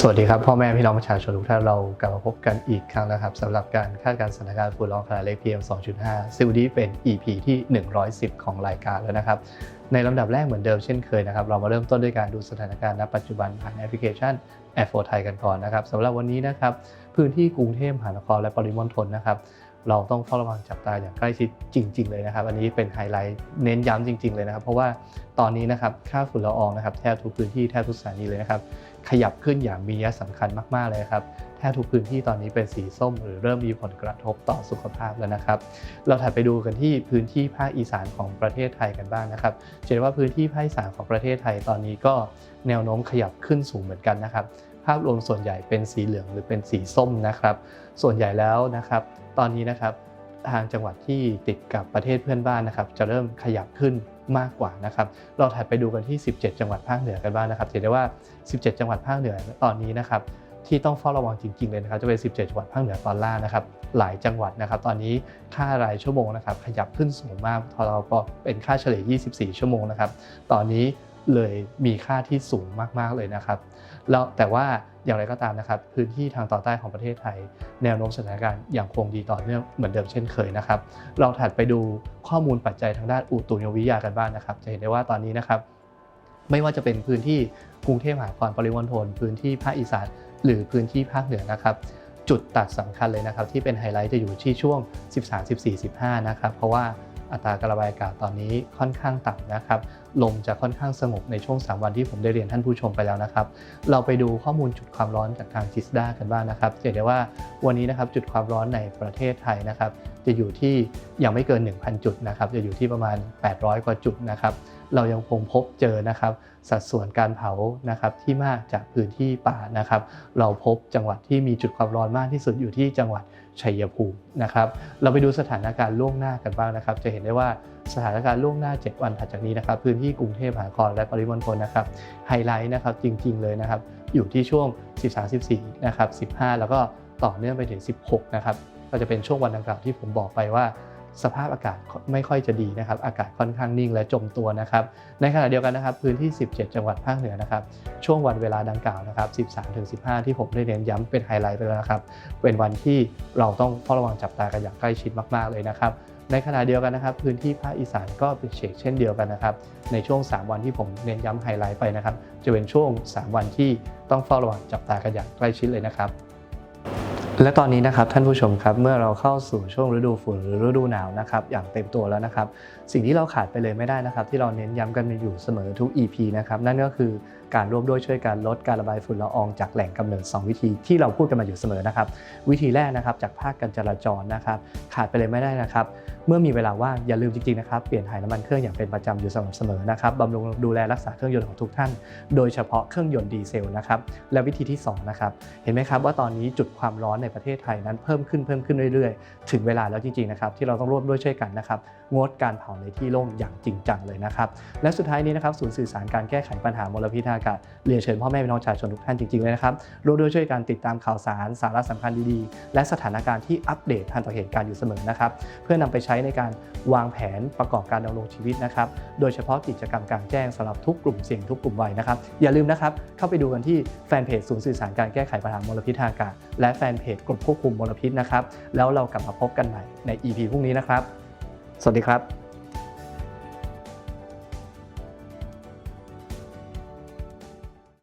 สวัสดีครับ พ่อแม่พี่น้องประชาชนทุกท่านเรากลับมาพบกันอีกครั้งนะครับสำหรับการคาดการณ์สถานการณ์ฝุ่นละอองขนาดเล็ก PM 2.5 ซึ่งวันนี้เป็น EP ที่ 110 ของรายการแล้วนะครับ ในลำดับแรกเหมือนเดิมเช่นเคยนะครับ เรามาเริ่มต้นด้วยการดูสถานการณ์ณปัจจุบันผ่านแอปพลิเคชัน Air 4 Thai กันก่อนนะครับสำหรับวันนี้นะครับพื้นที่กรุงเทพมหานครและปริมณฑลนะครับ เราต้องเฝ้าระวังจับตาอย่างใกล้ชิดจริง ๆ เลยนะครับ อันนี้เป็นไฮไลท์เน้นย้ำจริง ๆ เลยนะครับ เพราะว่าตอนนี้นะครับค่าฝุ่นละอองนะครับแทบทุกพื้นที่แทบทุกสถานีเลยนะครับขยับขึ้นอย่างมีนัยสำคัญมากๆเลยครับแทบทุกพื้นที่ตอนนี้เป็นสีส้ม หรือเริ่มมีผลกระทบต่อสุขภาพแล้วนะครับ เราถัดไปดูกันที่พื้นที่ภาคอีสานของประเทศไทยกันบ้างนะครับเห็นว่าพื้นที่ภาคอีสานของประเทศไทยตอนนี้ก็แนวโน้มขยับขึ้นสูงเหมือนกันนะครับ ภาพรวมส่วนใหญ่เป็นสีเหลืองหรือเป็นสีส้มนะครับ ส่วนใหญ่แล้วนะครับ ตอนนี้นะครับทางจังหวัดที่ติดกับประเทศเพื่อนบ้านนะครับ จะเริ่มขยับขึ้นมากกว่านะครับเราถัดไปดูกันที่ 17 จังหวัดภาคเหนือกันบ้างนะครับเห็นได้ว่า 17 จังหวัดภาคเหนือตอนนี้นะครับที่ต้องเฝ้าระวังจริงๆเลยนะครับจะเป็น 17 จังหวัดภาคเหนือตอนล่างนะครับ หลายจังหวัดนะครับ ตอนนี้ค่ารายชั่วโมงนะครับ ขยับขึ้นสูงมากพอเราก็เป็นค่าเฉลี่ย 24 ชั่วโมงนะครับ ตอนนี้ เลยมีค่าที่สูงมากๆเลยนะครับแล้วแต่ว่าอย่างไรก็ตามนะครับ พื้นที่ทางตอนใต้ของประเทศไทย แนวโน้มสถานการณ์อยังคงดีต่อเนื่องเหมือนเดิมเช่นเคยนะครับ เราถัดไปดูข้อมูลปัจจัยทางด้านอุตุนิยมวิทยากันบ้างนะครับ จะเห็นได้ว่าตอนนี้นะครับ ไม่ว่าจะเป็นพื้นที่กรุงเทพมหานครปริมณฑลพื้นที่ภาคอีสาน หรือพื้นที่ภาคเหนือนะครับจุดตัดสำคัญเลยนะครับที่เป็นไฮไลท์จะอยู่ที่ช่วง 13 14 15 นะครับ เพราะว่า อัตราการระบายอากาศตอนนี้ค่อนข้างต่ำนะครับ ลมจะค่อนข้างสงบในช่วง 3 วันที่ผมได้เรียนท่านผู้ชมไปแล้วนะครับ เราไปดูข้อมูลจุดความร้อนจากทางจิสดากันบ้างนะครับจะเห็นได้ว่าวันนี้นะครับจุดความร้อนในประเทศไทยนะครับ จะอยู่ที่ยังไม่เกิน 1,000 จุดนะครับ จะอยู่ที่ประมาณ 800 กว่าจุดนะครับ เรายังคงพบเจอนะครับ สัดส่วนการเผานะครับที่มากจากพื้นที่ป่านะครับ เราพบจังหวัดที่มีจุดความร้อนมากที่สุดอยู่ที่จังหวัดชัยภูมินะครับ เราไปดูสถานการณ์ล่วงหน้ากันบ้างนะครับ จะเห็นได้ว่าสถานการณ์ล่วงหน้า 7 วันถัดจากนี้นะครับ พื้นที่กรุงเทพมหานครและปริมณฑลนะครับ ไฮไลท์นะครับจริงๆเลยนะครับ อยู่ที่ช่วง 13-14นะครับ15 แล้วก็ต่อเนื่องไปถึง 16 นะครับ ก็จะเป็นช่วงวันดังกล่าวที่ผมบอกไปว่า สภาพอากาศไม่ค่อยจะดีนะครับ อากาศค่อนข้างนิ่งและจมตัวนะครับ ในขณะเดียวกันนะครับ พื้นที่ 17 จังหวัดภาคเหนือนะครับ ช่วงวันเวลาดังกล่าวนะครับ 13-15 ที่ผมได้เน้นย้ำเป็นไฮไลท์ไปแล้วนะครับ เป็นวันที่เราต้องเฝ้าระวังจับตากันอย่างใกล้ชิดมากๆเลยนะครับในขณะเดียวกันนะครับ พื้นที่ภาคอีสานก็เป็นเฉกเช่นเดียวกันนะครับ ในช่วง 3 วันที่ผมเน้นย้ำไฮไลท์ไปนะครับ จะเป็นช่วง 3 วันที่ต้องเฝ้าระวังจับตากันอย่างใกล้ชิดเลยนะครับ และตอนนี้นะครับท่านผู้ชมครับเมื่อเราเข้าสู่ช่วงฤดูฝนหรือฤดูหนาวนะครับอย่างเต็มตัวแล้วนะครับ สิ่งที่เราขาดไปเลยไม่ได้นะครับ ที่เราเน้นย้ำกันมาอยู่เสมอทุก EP นะครับนั่นก็คือการร่วมด้วยช่วยการลดการระบายฝุ่นละอองจากแหล่งกำเนิด 2 วิธีที่เราพูดกันมาอยู่เสมอนะครับวิธีแรกนะครับจากภาคการจราจรนะครับขาดไปเลยไม่ได้นะครับเมื่อมีเวลาว่างอย่าลืมจริงๆนะครับเปลี่ยนถ่ายน้ำมันเครื่องอย่างเป็นประจำอยู่สม่ำเสมอนะครับบำรุงดูแลรักษาเครื่องยนต์ของทุกท่าน โดยเฉพาะเครื่องยนต์ดีเซลนะครับและวิธีที่สองนะครับเห็นไหมครับว่าตอนนี้จุดความร้อนในประเทศไทยนั้นเพิ่มขึ้นเพิ่มขึ้นเรื่อยๆ ถึงเวลาแล้วจริงๆนะครับที่เราต้องร่วมด้วยช่วยกันนะครับงดการเผาในที่โล่งอย่างจริงจังเลยนะครับและสุดท้ายนี้นะครับศูนย์สื่อสารการแก้ไขปัญหามลพิษทางอากาศเรียนเชิญพ่อแม่พี่น้องประชาชนทุกท่านจริงๆเลยนะครับร่วมด้วยช่วยกันติดตามข่าวสารสาระสำคัญดีๆ และสถานการณ์ที่อัปเดตทันต่อเหตุการณ์อยู่เสมอนะครับเพื่อนำไปใช้ในการวางแผนประกอบการดำรงชีวิตนะครับโดยเฉพาะกิจกรรมกลางแจ้งสำหรับทุกกลุ่มเสี่ยงทุกกลุ่มวัยนะครับอย่าลืมนะครับเข้าไปดูกันที่แฟนเพจศูนย์สื่อสารการแก้ไขปัญหามลพิษทางอากาศและแฟนเพจกลุ่มควบคุมมลพิษนะครับ แล้วเรากลับมาพบกันใหม่ใน EP พรุ่งนี้นะครับ สวัสดีครับ